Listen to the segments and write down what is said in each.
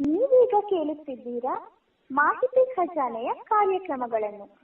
ನೀವೀಗ ಕೇಳುತ್ತಿದ್ದೀರಾ ಮಾಹಿತಿ ಖಜಾನೆಯ ಕಾರ್ಯಕ್ರಮಗಳನ್ನು.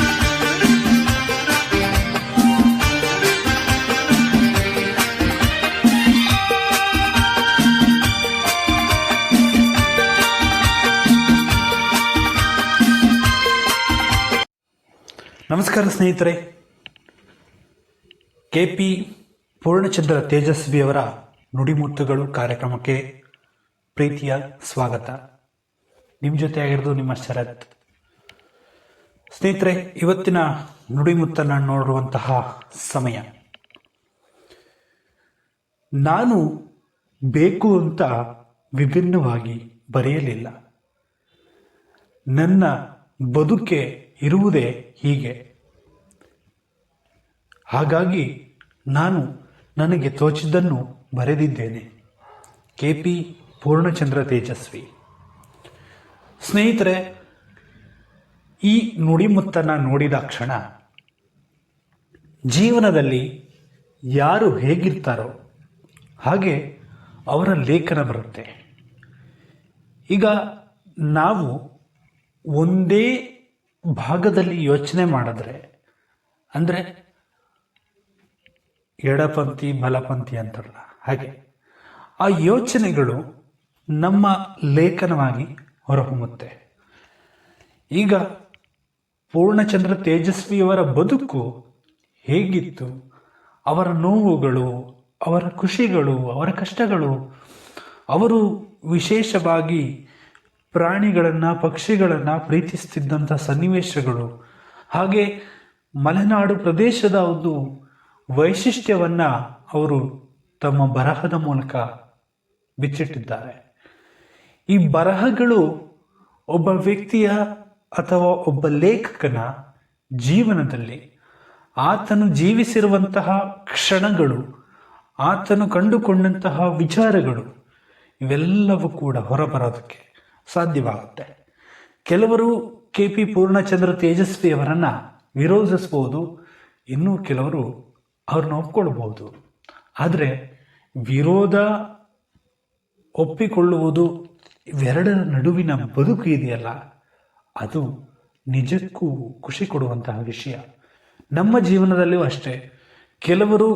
ನಮಸ್ಕಾರ ಸ್ನೇಹಿತರೆ. ಕೆ ಪಿ ಪೂರ್ಣಚಂದ್ರ ತೇಜಸ್ವಿಯವರ ನುಡಿಮುತ್ತುಗಳು ಕಾರ್ಯಕ್ರಮಕ್ಕೆ ಪ್ರೀತಿಯ ಸ್ವಾಗತ. ನಿಮ್ಮ ಜೊತೆ ಆಗಿರೋದು ನಿಮ್ಮ ಶರತ್. ಸ್ನೇಹಿತರೆ, ಇವತ್ತಿನ ನುಡಿಮುತ್ತನ್ನು ನೋಡುವಂತಹ ಸಮಯ. ನಾನು ಬೇಕು ಅಂತ ವಿಭಿನ್ನವಾಗಿ ಬರೆಯಲಿಲ್ಲ. ನನ್ನ ಬದುಕೆ ಇರುವುದೇ ಹೀಗೆ. ಹಾಗಾಗಿ ನಾನು ನನಗೆ ತೋಚಿದ್ದನ್ನು ಬರೆದಿದ್ದೇನೆ. K P Poornachandra Tejaswi. ಸ್ನೇಹಿತರೆ, ಈ ನುಡಿಮುತ್ತನ್ನು ನೋಡಿದ ಕ್ಷಣ ಜೀವನದಲ್ಲಿ ಯಾರು ಹೇಗಿರ್ತಾರೋ ಹಾಗೆ ಅವರ ಲೇಖನ ಬರುತ್ತೆ. ಈಗ ನಾವು ಒಂದೇ ಭಾಗದಲ್ಲಿ ಯೋಚನೆ ಮಾಡಿದ್ರೆ, ಅಂದರೆ ಎಡಪಂಥಿ ಬಲಪಂಥಿ ಅಂತಾರಲ್ಲ, ಹಾಗೆ. ಆ ಯೋಚನೆಗಳು ನಮ್ಮ ಲೇಖನವಾಗಿ ಹೊರಹೊಮ್ಮುತ್ತೆ. ಈಗ ಪೂರ್ಣಚಂದ್ರ ತೇಜಸ್ವಿಯವರ ಬದುಕು ಹೇಗಿತ್ತು? ಅವರ ನೋವುಗಳು, ಅವರ ಖುಷಿಗಳು, ಅವರ ಕಷ್ಟಗಳು, ಅವರು ವಿಶೇಷವಾಗಿ ಪ್ರಾಣಿಗಳನ್ನು, ಪಕ್ಷಿಗಳನ್ನು ಪ್ರೀತಿಸ್ತಿದ್ದಂಥ ಸನ್ನಿವೇಶಗಳು, ಹಾಗೆ ಮಲೆನಾಡು ಪ್ರದೇಶದ ಒಂದು ವೈಶಿಷ್ಟ್ಯವನ್ನು ಅವರು ತಮ್ಮ ಬರಹದ ಮೂಲಕ ಬಿಚ್ಚಿಟ್ಟಿದ್ದಾರೆ. ಈ ಬರಹಗಳು ಒಬ್ಬ ವ್ಯಕ್ತಿಯ ಅಥವಾ ಒಬ್ಬ ಲೇಖಕನ ಜೀವನದಲ್ಲಿ ಆತನು ಜೀವಿಸಿರುವಂತಹ ಕ್ಷಣಗಳು, ಆತನು ಕಂಡುಕೊಂಡಂತಹ ವಿಚಾರಗಳು, ಇವೆಲ್ಲವೂ ಕೂಡ ಹೊರಬರೋದಕ್ಕೆ ಸಾಧ್ಯವಾಗುತ್ತೆ. ಕೆಲವರು ಕೆ ಪಿ ಪೂರ್ಣಚಂದ್ರ ತೇಜಸ್ವಿಯವರನ್ನು ವಿರೋಧಿಸ್ಬೋದು ಇನ್ನೂ ಕೆಲವರು ಅವ್ರನ್ನ ಒಪ್ಕೊಳ್ಬಹುದು ಆದರೆ ವಿರೋಧ ಒಪ್ಪಿಕೊಳ್ಳುವುದು ಇವೆರಡರ ನಡುವಿನ ಬದುಕು ಇದೆಯಲ್ಲ, ಅದು ನಿಜಕ್ಕೂ ಖುಷಿ ಕೊಡುವಂತಹ ವಿಷಯ. ನಮ್ಮ ಜೀವನದಲ್ಲಿಯೂ ಅಷ್ಟೇ. ಕೆಲವರು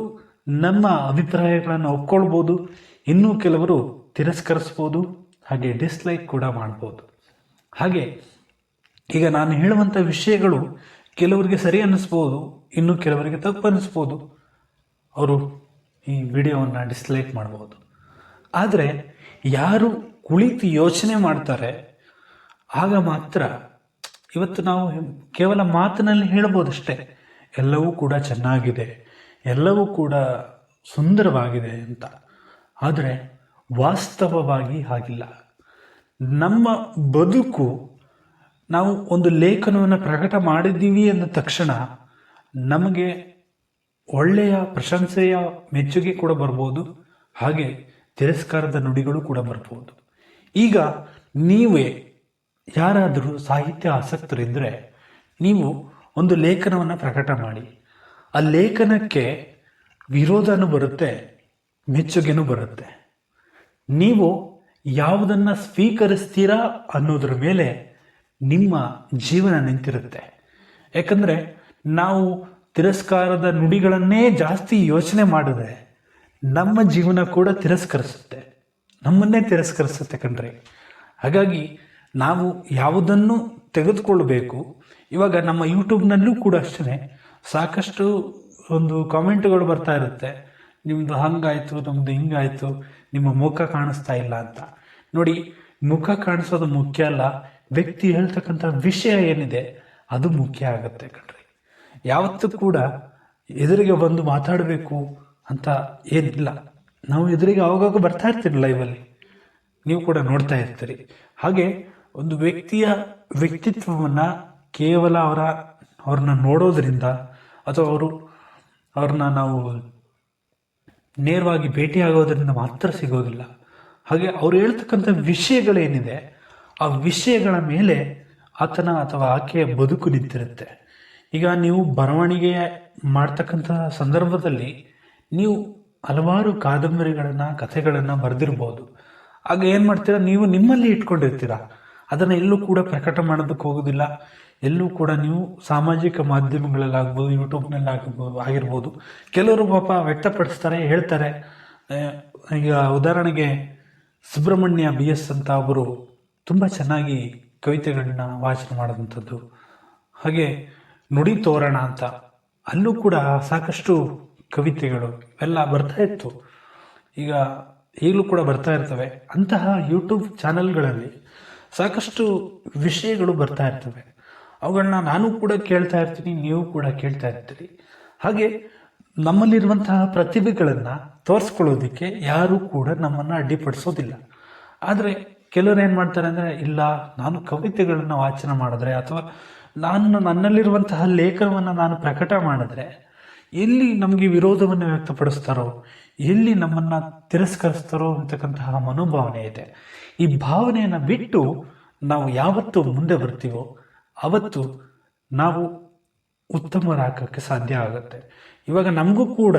ನಮ್ಮ ಅಭಿಪ್ರಾಯಗಳನ್ನು ಒಪ್ಕೊಳ್ಬೋದು, ಇನ್ನೂ ಕೆಲವರು ತಿರಸ್ಕರಿಸ್ಬೋದು, ಹಾಗೆ ಡಿಸ್ಲೈಕ್ ಕೂಡ ಮಾಡ್ಬೋದು. ಹಾಗೆ ಈಗ ನಾನು ಹೇಳುವಂಥ ವಿಷಯಗಳು ಕೆಲವರಿಗೆ ಸರಿ ಅನ್ನಿಸ್ಬೋದು, ಇನ್ನು ಕೆಲವರಿಗೆ ತಪ್ಪು ಅನ್ನಿಸ್ಬೋದು. ಅವರು ಈ ವಿಡಿಯೋವನ್ನು ಡಿಸ್ಲೈಕ್ ಮಾಡ್ಬೋದು. ಆದರೆ ಯಾರು ಕುಳಿತು ಯೋಚನೆ ಮಾಡ್ತಾರೆ, ಆಗ ಮಾತ್ರ ಇವತ್ತು ನಾವು ಕೇವಲ ಮಾತಿನಲ್ಲಿ ಹೇಳ್ಬೋದಷ್ಟೇ, ಎಲ್ಲವೂ ಕೂಡ ಚೆನ್ನಾಗಿದೆ, ಎಲ್ಲವೂ ಕೂಡ ಸುಂದರವಾಗಿದೆ ಅಂತ. ಆದರೆ ವಾಸ್ತವವಾಗಿ ಹಾಗಿಲ್ಲ. ನಮ್ಮ ಬದುಕು, ನಾವು ಒಂದು ಲೇಖನವನ್ನು ಪ್ರಕಟ ಮಾಡಿದ್ದೀವಿ ಅಂದ ತಕ್ಷಣ ನಮಗೆ ಒಳ್ಳೆಯ ಪ್ರಶಂಸೆಯ ಮೆಚ್ಚುಗೆ ಕೂಡ ಬರ್ಬೋದು, ಹಾಗೆ ತಿರಸ್ಕಾರದ ನುಡಿಗಳು ಕೂಡ ಬರ್ಬೋದು. ಈಗ ನೀವೇ ಯಾರಾದರೂ ಸಾಹಿತ್ಯ ಆಸಕ್ತರಿದ್ದರೆ ನೀವು ಒಂದು ಲೇಖನವನ್ನು ಪ್ರಕಟ ಮಾಡಿ. ಆ ಲೇಖನಕ್ಕೆ ವಿರೋಧನೂ ಬರುತ್ತೆ, ಮೆಚ್ಚುಗೆನೂ ಬರುತ್ತೆ. ನೀವು ಯಾವುದನ್ನು ಸ್ವೀಕರಿಸ್ತೀರಾ ಅನ್ನೋದ್ರ ಮೇಲೆ ನಿಮ್ಮ ಜೀವನ ನಿಂತಿರುತ್ತೆ. ಯಾಕಂದರೆ ನಾವು ತಿರಸ್ಕಾರದ ನುಡಿಗಳನ್ನೇ ಜಾಸ್ತಿ ಯೋಚನೆ ಮಾಡಿದ್ರೆ ನಮ್ಮ ಜೀವನ ಕೂಡ ತಿರಸ್ಕರಿಸುತ್ತೆ. ನಮ್ಮನ್ನೇ ತಿರಸ್ಕರಿಸುತ್ತೆ ಕಣ್ರಿ. ಹಾಗಾಗಿ ನಾವು ಯಾವುದನ್ನು ತೆಗೆದುಕೊಳ್ಬೇಕು, ಇವಾಗ ನಮ್ಮ ಯೂಟ್ಯೂಬ್ನಲ್ಲೂ ಕೂಡ ಅಷ್ಟೇ ಸಾಕಷ್ಟು ಒಂದು ಕಾಮೆಂಟ್ಗಳು ಬರ್ತಾ ಇರುತ್ತೆ. ನಿಮ್ಮದು ಹಂಗಾಯ್ತು ನಮ್ಮದು ಹಿಂಗಾಯಿತು, ನಿಮ್ಮ ಮುಖ ಕಾಣಿಸ್ತಾ ಇಲ್ಲ ಅಂತ. ನೋಡಿ, ಮುಖ ಕಾಣಿಸೋದು ಮುಖ್ಯ ಅಲ್ಲ, ವ್ಯಕ್ತಿ ಹೇಳ್ತಕ್ಕಂಥ ವಿಷಯ ಏನಿದೆ, ಅದು ಮುಖ್ಯ ಆಗುತ್ತೆ ಕಣ್ರಿ. ಯಾವತ್ತೂ ಕೂಡ ಎದುರಿಗೆ ಬಂದು ಮಾತಾಡಬೇಕು ಅಂತ ಏನಿಲ್ಲ. ನಾವು ಎದುರಿಗೆ ಆವಾಗ ಬರ್ತಾ ಇರ್ತೀರಿ ಲೈವಲ್ಲಿ ನೀವು ಕೂಡ ನೋಡ್ತಾ ಇರ್ತೀರಿ. ಹಾಗೆ ಒಂದು ವ್ಯಕ್ತಿಯ ವ್ಯಕ್ತಿತ್ವವನ್ನು ಕೇವಲ ಅವರ, ಅವ್ರನ್ನ ನೋಡೋದ್ರಿಂದ ಅಥವಾ ಅವರು ಅವ್ರನ್ನ ನಾವು ನೇರವಾಗಿ ಭೇಟಿಯಾಗೋದ್ರಿಂದ ಮಾತ್ರ ಸಿಗೋದಿಲ್ಲ. ಹಾಗೆ ಅವ್ರು ಹೇಳ್ತಕ್ಕಂಥ ವಿಷಯಗಳೇನಿದೆ, ಆ ವಿಷಯಗಳ ಮೇಲೆ ಆತನ ಅಥವಾ ಆಕೆಯ ಬದುಕು ನಿಂತಿರುತ್ತೆ. ಈಗ ನೀವು ಬರವಣಿಗೆ ಮಾಡ್ತಕ್ಕಂಥ ಸಂದರ್ಭದಲ್ಲಿ ನೀವು ಹಲವಾರು ಕಾದಂಬರಿಗಳನ್ನು, ಕಥೆಗಳನ್ನು ಬರೆದಿರ್ಬೋದು. ಆಗ ಏನು ಮಾಡ್ತೀರಾ? ನೀವು ನಿಮ್ಮಲ್ಲಿ ಇಟ್ಕೊಂಡಿರ್ತೀರಾ. ಅದನ್ನು ಎಲ್ಲೂ ಕೂಡ ಪ್ರಕಟ ಮಾಡೋದಕ್ಕೆ ಹೋಗೋದಿಲ್ಲ. ಎಲ್ಲೂ ಕೂಡ ನೀವು ಸಾಮಾಜಿಕ ಮಾಧ್ಯಮಗಳಲ್ಲಾಗ್ಬೋದು ಯೂಟ್ಯೂಬ್ನಲ್ಲಿ ಆಗ್ಬೋದು ಆಗಿರ್ಬೋದು. ಕೆಲವರು ಪಾಪ ವ್ಯಕ್ತಪಡಿಸ್ತಾರೆ, ಹೇಳ್ತಾರೆ. ಈಗ ಉದಾಹರಣೆಗೆ ಸುಬ್ರಹ್ಮಣ್ಯ ಬಿ ಎಸ್ ಅಂತ ಒಬ್ಬರು ತುಂಬ ಚೆನ್ನಾಗಿ ಕವಿತೆಗಳನ್ನ ವಾಚನ ಮಾಡಿದಂಥದ್ದು. ಹಾಗೆ ನುಡಿ ತೋರಣ ಅಂತ. ಅಲ್ಲೂ ಕೂಡ ಸಾಕಷ್ಟು ಕವಿತೆಗಳು ಎಲ್ಲ ಬರ್ತಾ ಇತ್ತು. ಈಗ ಈಗಲೂ ಕೂಡ ಬರ್ತಾ ಇರ್ತವೆ. ಅಂತಹ ಯೂಟ್ಯೂಬ್ ಚಾನೆಲ್ಗಳಲ್ಲಿ ಸಾಕಷ್ಟು ವಿಷಯಗಳು ಬರ್ತಾ ಇರ್ತವೆ. ಅವುಗಳನ್ನ ನಾನು ಕೂಡ ಕೇಳ್ತಾ ಇರ್ತೀನಿ, ನೀವು ಕೂಡ ಕೇಳ್ತಾ ಇರ್ತೀರಿ. ಹಾಗೆ ನಮ್ಮಲ್ಲಿರುವಂತಹ ಪ್ರತಿಭೆಗಳನ್ನು ತೋರಿಸ್ಕೊಳ್ಳೋದಕ್ಕೆ ಯಾರೂ ಕೂಡ ನಮ್ಮನ್ನು ಅಡ್ಡಿಪಡಿಸೋದಿಲ್ಲ. ಆದರೆ ಕೆಲವರು ಏನು ಮಾಡ್ತಾರೆ ಅಂದರೆ, ಇಲ್ಲ, ನಾನು ಕವಿತೆಗಳನ್ನು ವಾಚನ ಮಾಡಿದ್ರೆ ಅಥವಾ ನಾನು ನನ್ನಲ್ಲಿರುವಂತಹ ಲೇಖನವನ್ನು ನಾನು ಪ್ರಕಟ ಮಾಡಿದ್ರೆ, ಎಲ್ಲಿ ನಮಗೆ ವಿರೋಧವನ್ನು ವ್ಯಕ್ತಪಡಿಸ್ತಾರೋ, ಎಲ್ಲಿ ನಮ್ಮನ್ನು ತಿರಸ್ಕರಿಸ್ತಾರೋ ಅಂತಕ್ಕಂತಹ ಮನೋಭಾವನೆ ಇದೆ. ಈ ಭಾವನೆಯನ್ನು ಬಿಟ್ಟು ನಾವು ಯಾವತ್ತು ಮುಂದೆ ಬರ್ತೀವೋ, ಅವತ್ತು ನಾವು ಉತ್ತಮರಾಗಕ್ಕೆ ಸಾಧ್ಯ ಆಗುತ್ತೆ. ಇವಾಗ ನಮಗೂ ಕೂಡ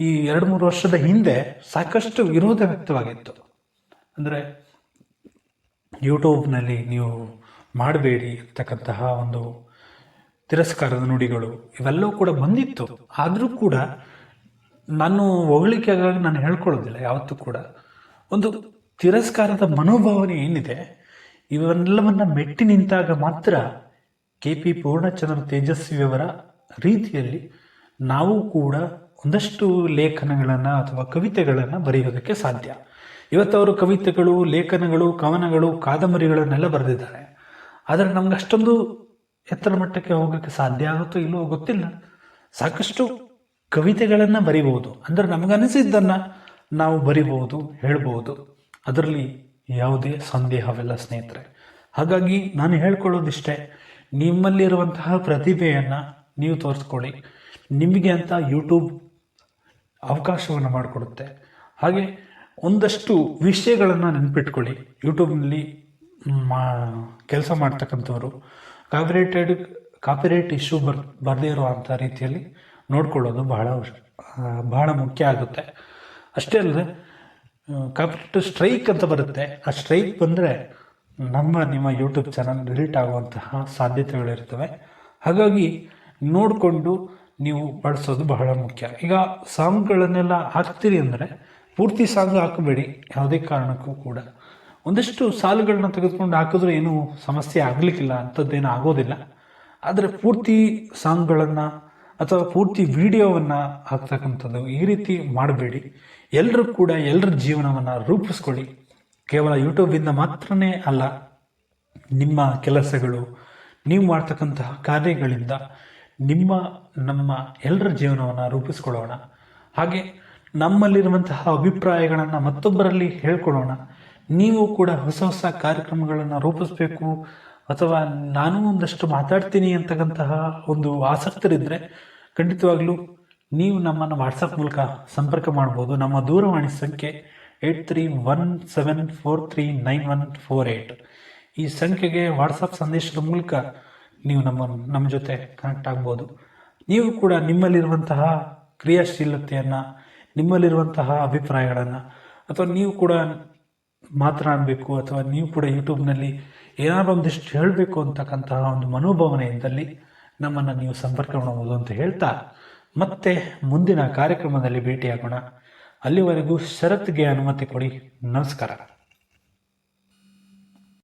ಈ ಎರಡು ಮೂರು ವರ್ಷದ ಹಿಂದೆ ಸಾಕಷ್ಟು ವಿರೋಧ ವ್ಯಕ್ತವಾಗಿತ್ತು. ಅಂದರೆ ಯೂಟ್ಯೂಬ್ನಲ್ಲಿ ನೀವು ಮಾಡಬೇಡಿ ಅಂತಕ್ಕಂತಹ ಒಂದು ತಿರಸ್ಕಾರದ ನುಡಿಗಳು ಇವೆಲ್ಲವೂ ಕೂಡ ಬಂದಿತ್ತು. ಆದರೂ ಕೂಡ ನಾನು ಹೊಗಳಿಕೆಗಾಗಿ ನಾನು ಹೇಳ್ಕೊಳ್ಳೋದಿಲ್ಲ, ಯಾವತ್ತೂ ಕೂಡ. ಒಂದು ತಿರಸ್ಕಾರದ ಮನೋಭಾವನೆ ಏನಿದೆ, ಇವೆಲ್ಲವನ್ನ ಮೆಟ್ಟಿ ನಿಂತಾಗ ಮಾತ್ರ ಕೆ ಪಿ ಪೂರ್ಣಚಂದ್ರ ತೇಜಸ್ವಿಯವರ ರೀತಿಯಲ್ಲಿ ನಾವು ಕೂಡ ಒಂದಷ್ಟು ಲೇಖನಗಳನ್ನು ಅಥವಾ ಕವಿತೆಗಳನ್ನು ಬರೆಯೋದಕ್ಕೆ ಸಾಧ್ಯ. ಇವತ್ತು ಅವರು ಕವಿತೆಗಳು, ಲೇಖನಗಳು, ಕವನಗಳು, ಕಾದಂಬರಿಗಳನ್ನೆಲ್ಲ ಬರೆದಿದ್ದಾರೆ. ಆದರೆ ನಮ್ಗೆ ಅಷ್ಟೊಂದು ಎತ್ತರ ಮಟ್ಟಕ್ಕೆ ಹೋಗೋಕ್ಕೆ ಸಾಧ್ಯ ಆಗುತ್ತೋ ಇಲ್ಲವೋ ಗೊತ್ತಿಲ್ಲ. ಸಾಕಷ್ಟು ಕವಿತೆಗಳನ್ನು ಬರಿಬಹುದು. ಅಂದರೆ ನಮಗನಿಸಿದ್ದನ್ನು ನಾವು ಬರಿಬೋದು ಹೇಳ್ಬೋದು ಅದರಲ್ಲಿ ಯಾವುದೇ ಸಂದೇಹವಿಲ್ಲ ಸ್ನೇಹಿತರೆ. ಹಾಗಾಗಿ ನಾನು ಹೇಳ್ಕೊಳ್ಳೋದಿಷ್ಟೇ, ನಿಮ್ಮಲ್ಲಿರುವಂತಹ ಪ್ರತಿಭೆಯನ್ನು ನೀವು ತೋರಿಸ್ಕೊಳ್ಳಿ. ನಿಮಗೆ ಅಂತ ಯೂಟ್ಯೂಬ್ ಅವಕಾಶವನ್ನು ಮಾಡಿಕೊಡುತ್ತೆ. ಹಾಗೆ ಒಂದಷ್ಟು ವಿಷಯಗಳನ್ನು ನೆನ್ಪಿಟ್ಕೊಳ್ಳಿ. ಯೂಟ್ಯೂಬ್ನಲ್ಲಿ ಮಾ, ಕೆಲಸ ಮಾಡ್ತಕ್ಕಂಥವ್ರು. ಕಾಪಿರೇಟೆಡ್ ಕಾಪಿರೇಟ್ ಇಶ್ಯೂ ಬರ್ ಬರದೇ ಇರುವಂಥ ರೀತಿಯಲ್ಲಿ ನೋಡ್ಕೊಳ್ಳೋದು ಬಹಳ ಬಹಳ ಮುಖ್ಯ ಆಗುತ್ತೆ. ಅಷ್ಟೇ ಅಲ್ಲದೆ ಕಾಪಿರೇಟ್ ಸ್ಟ್ರೈಕ್ ಅಂತ ಬರುತ್ತೆ. ಆ ಸ್ಟ್ರೈಕ್ ಬಂದರೆ ನಮ್ಮ, ನಿಮ್ಮ ಯೂಟ್ಯೂಬ್ ಚಾನಲ್ ಡಿಲೀಟ್ ಆಗುವಂತಹ ಸಾಧ್ಯತೆಗಳಿರ್ತವೆ. ಹಾಗಾಗಿ ನೋಡಿಕೊಂಡು ನೀವು ಬಳಸೋದು ಬಹಳ ಮುಖ್ಯ. ಈಗ ಸಾಂಗ್ಗಳನ್ನೆಲ್ಲ ಹಾಕ್ತೀರಿ ಅಂದರೆ ಪೂರ್ತಿ ಸಾಂಗ್ ಹಾಕಬೇಡಿ. ಯಾವುದೇ ಕಾರಣಕ್ಕೂ ಕೂಡ. ಒಂದಷ್ಟು ಸಾಲುಗಳನ್ನ ತೆಗೆದುಕೊಂಡು ಹಾಕಿದ್ರೆ ಏನು ಸಮಸ್ಯೆ ಆಗಲಿಕ್ಕಿಲ್ಲ, ಅಂಥದ್ದೇನು ಆಗೋದಿಲ್ಲ. ಆದರೆ ಪೂರ್ತಿ ಸಾಂಗ್ಗಳನ್ನು ಅಥವಾ ಪೂರ್ತಿ ವಿಡಿಯೋವನ್ನು ಹಾಕ್ತಕ್ಕಂಥದ್ದು ಈ ರೀತಿ ಮಾಡಬೇಡಿ. ಎಲ್ಲರೂ ಕೂಡ ಎಲ್ಲರ ಜೀವನವನ್ನು ರೂಪಿಸ್ಕೊಳ್ಳಿ. ಕೇವಲ ಯೂಟ್ಯೂಬಿಂದ ಮಾತ್ರನೇ ಅಲ್ಲ, ನಿಮ್ಮ ಕೆಲಸಗಳು, ನೀವು ಮಾಡ್ತಕ್ಕಂತಹ ಕಾರ್ಯಗಳಿಂದ ನಿಮ್ಮ, ನಮ್ಮ ಎಲ್ಲರ ಜೀವನವನ್ನು ರೂಪಿಸ್ಕೊಳ್ಳೋಣ. ಹಾಗೆ ನಮ್ಮಲ್ಲಿರುವಂತಹ ಅಭಿಪ್ರಾಯಗಳನ್ನು ಮತ್ತೊಬ್ಬರಲ್ಲಿ ಹೇಳ್ಕೊಳ್ಳೋಣ ನೀವು ಕೂಡ ಹೊಸ ಹೊಸ ಕಾರ್ಯಕ್ರಮಗಳನ್ನು ರೂಪಿಸಬೇಕು ಅಥವಾ ನಾನು ಒಂದಷ್ಟು ಮಾತಾಡ್ತೀನಿ ಅಂತಕ್ಕಂತಹ ಒಂದು ಆಸಕ್ತರಿದ್ದರೆ ಖಂಡಿತವಾಗ್ಲೂ ನೀವು ನಮ್ಮನ್ನು ವಾಟ್ಸಪ್ ಮೂಲಕ ಸಂಪರ್ಕ ಮಾಡ್ಬೋದು. ನಮ್ಮ ದೂರವಾಣಿ ಸಂಖ್ಯೆ eight three one seven four three nine one four eight ಈ ಸಂಖ್ಯೆಗೆ ವಾಟ್ಸಪ್ ಸಂದೇಶದ ಮೂಲಕ ನೀವು ನಮ್ಮ ನಮ್ಮ ಜೊತೆ ಕನೆಕ್ಟ್ ಆಗ್ಬೋದು. ನೀವು ಕೂಡ ನಿಮ್ಮಲ್ಲಿರುವಂತಹ ಕ್ರಿಯಾಶೀಲತೆಯನ್ನು, ನಿಮ್ಮಲ್ಲಿರುವಂತಹ ಅಭಿಪ್ರಾಯಗಳನ್ನು ಅಥವಾ ನೀವು ಕೂಡ ಮಾತನಾಡಬೇಕು ಅಥವಾ ನೀವು ಕೂಡ ಯೂಟ್ಯೂಬ್ನಲ್ಲಿ ಏನಾದರೂ ಒಂದಿಷ್ಟು ಹೇಳಬೇಕು ಅಂತಕ್ಕಂತಹ ಒಂದು ಮನೋಭಾವನೆಯಿಂದಲ್ಲಿ ನಮ್ಮನ್ನು ನೀವು ಸಂಪರ್ಕ ಮಾಡಬಹುದು ಅಂತ ಹೇಳ್ತಾ ಮತ್ತೆ ಮುಂದಿನ ಕಾರ್ಯಕ್ರಮದಲ್ಲಿ ಭೇಟಿಯಾಗೋಣ. ಅಲ್ಲಿವರೆಗೂ ಷರತ್ತಿಗೆ ಅನುಮತಿ ಕೊಡಿ. ನಮಸ್ಕಾರ.